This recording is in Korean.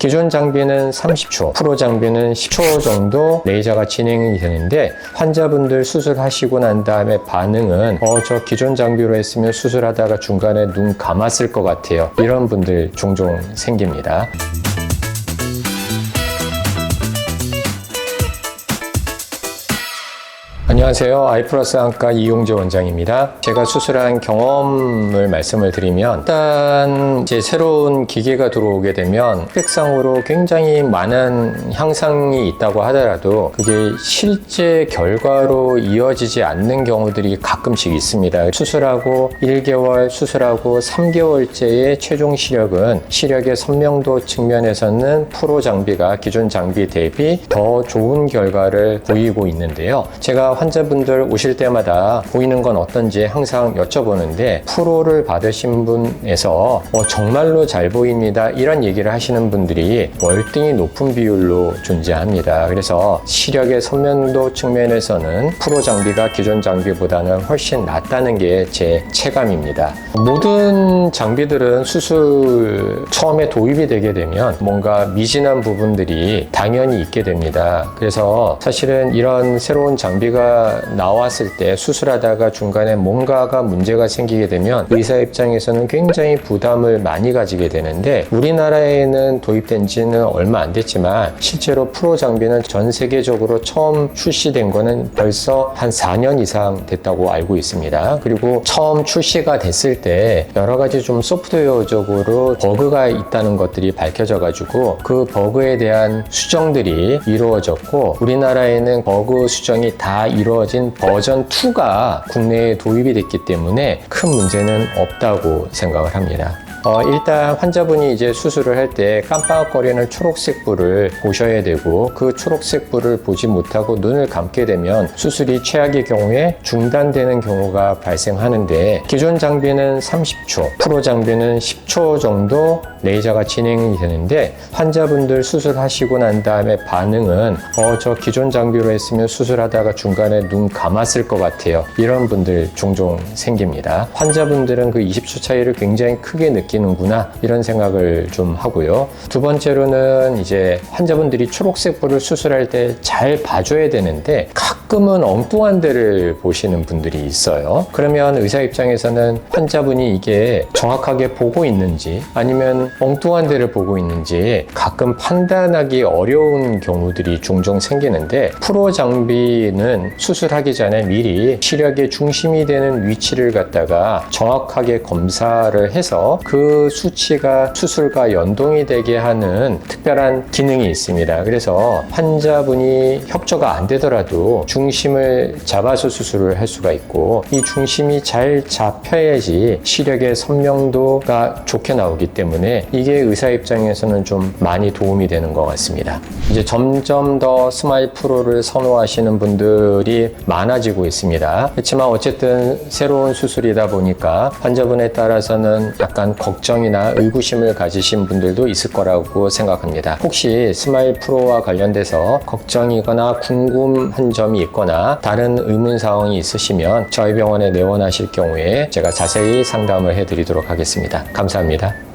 기존 장비는 30초, 프로 장비는 10초 정도 레이저가 진행이 되는데 환자분들 수술하시고 난 다음에 반응은 어, 저 기존 장비로 했으면 수술하다가 중간에 눈 감았을 것 같아요. 이런 분들 종종 생깁니다. 안녕하세요. 아이플러스 안과 이용재 원장입니다. 제가 수술한 경험을 말씀을 드리면 일단 이제 새로운 기계가 들어오게 되면 스펙상으로 굉장히 많은 향상이 있다고 하더라도 그게 실제 결과로 이어지지 않는 경우들이 가끔씩 있습니다. 수술하고 1개월, 수술하고 3개월째의 최종 시력은 시력의 선명도 측면에서는 프로 장비가 기존 장비 대비 더 좋은 결과를 보이고 있는데요. 제가 환자분들 오실 때마다 보이는 건 어떤지 항상 여쭤보는데 프로를 받으신 분에서 어, 정말로 잘 보입니다 이런 얘기를 하시는 분들이 월등히 높은 비율로 존재합니다. 그래서 시력의 선명도 측면에서는 프로 장비가 기존 장비보다는 훨씬 낫다는 게 제 체감입니다. 모든 장비들은 수술 처음에 도입이 되게 되면 뭔가 미진한 부분들이 당연히 있게 됩니다. 그래서 사실은 이런 새로운 장비가 나왔을 때 수술하다가 중간에 뭔가가 문제가 생기게 되면 의사 입장에서는 굉장히 부담을 많이 가지게 되는데 우리나라에는 도입된 지는 얼마 안 됐지만 실제로 프로 장비는 전 세계적으로 처음 출시된 거는 벌써 한 4년 이상 됐다고 알고 있습니다. 그리고 처음 출시가 됐을 때 여러 가지 좀 소프트웨어적으로 버그가 있다는 것들이 밝혀져 가지고 그 버그에 대한 수정들이 이루어졌고 우리나라에는 버그 수정이 다 이루어진 버전 2가 국내에 도입이 됐기 때문에 큰 문제는 없다고 생각을 합니다. 어, 일단 환자분이 이제 수술을 할 때 깜빡거리는 초록색 불을 보셔야 되고 그 초록색 불을 보지 못하고 눈을 감게 되면 수술이 최악의 경우에 중단되는 경우가 발생하는데 기존 장비는 30초, 프로 장비는 10초 정도 레이저가 진행이 되는데 환자분들 수술하시고 난 다음에 반응은 어, 저 기존 장비로 했으면 수술하다가 중간에 눈 감았을 것 같아요. 이런 분들 종종 생깁니다. 환자분들은 그 20초 차이를 굉장히 크게 느끼 는구나 이런 생각을 좀 하고요. 두 번째로는 이제 환자분들이 초록색 불을 수술할 때 잘 봐줘야 되는데 가끔은 엉뚱한 데를 보시는 분들이 있어요. 그러면 의사 입장에서는 환자분이 이게 정확하게 보고 있는지 아니면 엉뚱한 데를 보고 있는지 가끔 판단하기 어려운 경우들이 종종 생기는데 프로 장비는 수술하기 전에 미리 시력의 중심이 되는 위치를 갖다가 정확하게 검사를 해서 그 수치가 수술과 연동이 되게 하는 특별한 기능이 있습니다. 그래서 환자분이 협조가 안 되더라도 중심을 잡아서 수술을 할 수가 있고 이 중심이 잘 잡혀야지 시력의 선명도가 좋게 나오기 때문에 이게 의사 입장에서는 좀 많이 도움이 되는 것 같습니다. 이제 점점 더 스마일 프로를 선호하시는 분들이 많아지고 있습니다. 그렇지만 어쨌든 새로운 수술이다 보니까 환자분에 따라서는 약간 걱정이나 의구심을 가지신 분들도 있을 거라고 생각합니다. 혹시 스마일 프로와 관련돼서 걱정이거나 궁금한 점이 있거나 다른 의문 사항이 있으시면 저희 병원에 내원하실 경우에 제가 자세히 상담을 해드리도록 하겠습니다. 감사합니다.